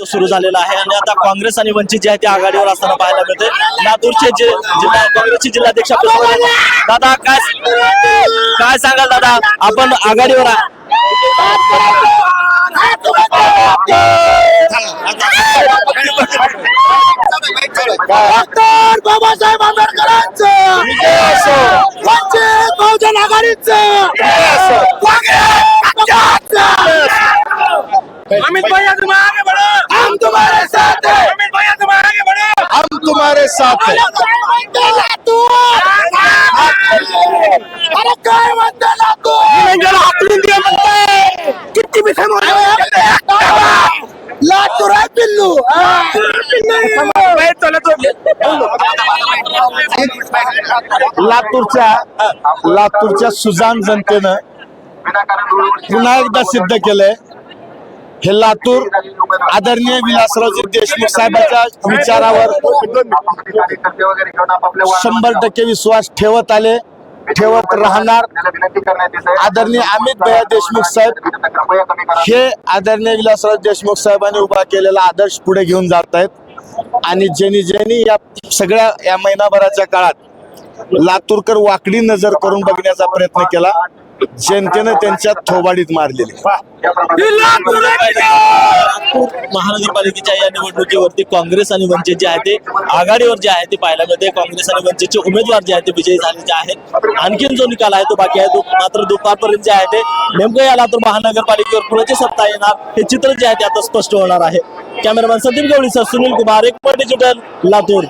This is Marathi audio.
सुरू झालेला आहे आणि आता काँग्रेस आणि वंचित जे आहे ते आघाडीवर असताना पाहायला मिळते लातूरचे जे जिल्हा काँग्रेसचे जिल्हाध्यक्ष. दादा काय काय सांगाल दादा? आपण आघाडीवर डॉक्टर बाबासाहेब आंबेडकरांचं वंचित बहुजन आघाडीचं. साथ हैं किती लातूर आहे पिल्लू. लातूरच्या लातूरच्या सुजान जनतेनं पुन्हा एकदा सिद्ध केलंय. हे लातूर आदरणीय विलासरावजी देशमुख साहेबांच्या विचारावर शंभर टक्के विश्वास ठेवत आले ठेवत राहणार. आदरणीय अमित भैया देशमुख साहेब हे आदरणीय विलासराव देशमुख साहेबांनी उभा केलेला आदर्श पुढे घेऊन जात आहेत आणि ज्यांनी ज्यांनी या सगळ्या या महिनाभराच्या काळात लातूरकर वाकडी नजर करून बघण्याचा प्रयत्न केला. जनतेनं त्यांच्या थोबाडीत मारलेली. महानगरपालिकेच्या या निवडणुकीवरती काँग्रेस आणि वंचित जे आहे ते आघाडीवर जे आहे ते पाहायला मिळते काँग्रेस आणि वंचितचे उमेदवार जे आहेत ते विजयी झालेले आहेत. आणखीन जो निकाल आहे तो बाकी आहे. तो मात्र दुपारपर्यंत जे आहे ते नेमकं या लातूर महानगरपालिकेवर कुणाची सत्ता येणार हे चित्र जे आहे ते आता स्पष्ट होणार आहे. कॅमेरामॅन संदीप गवळी सर सुनील कुमार एक डिजिटल लातूर.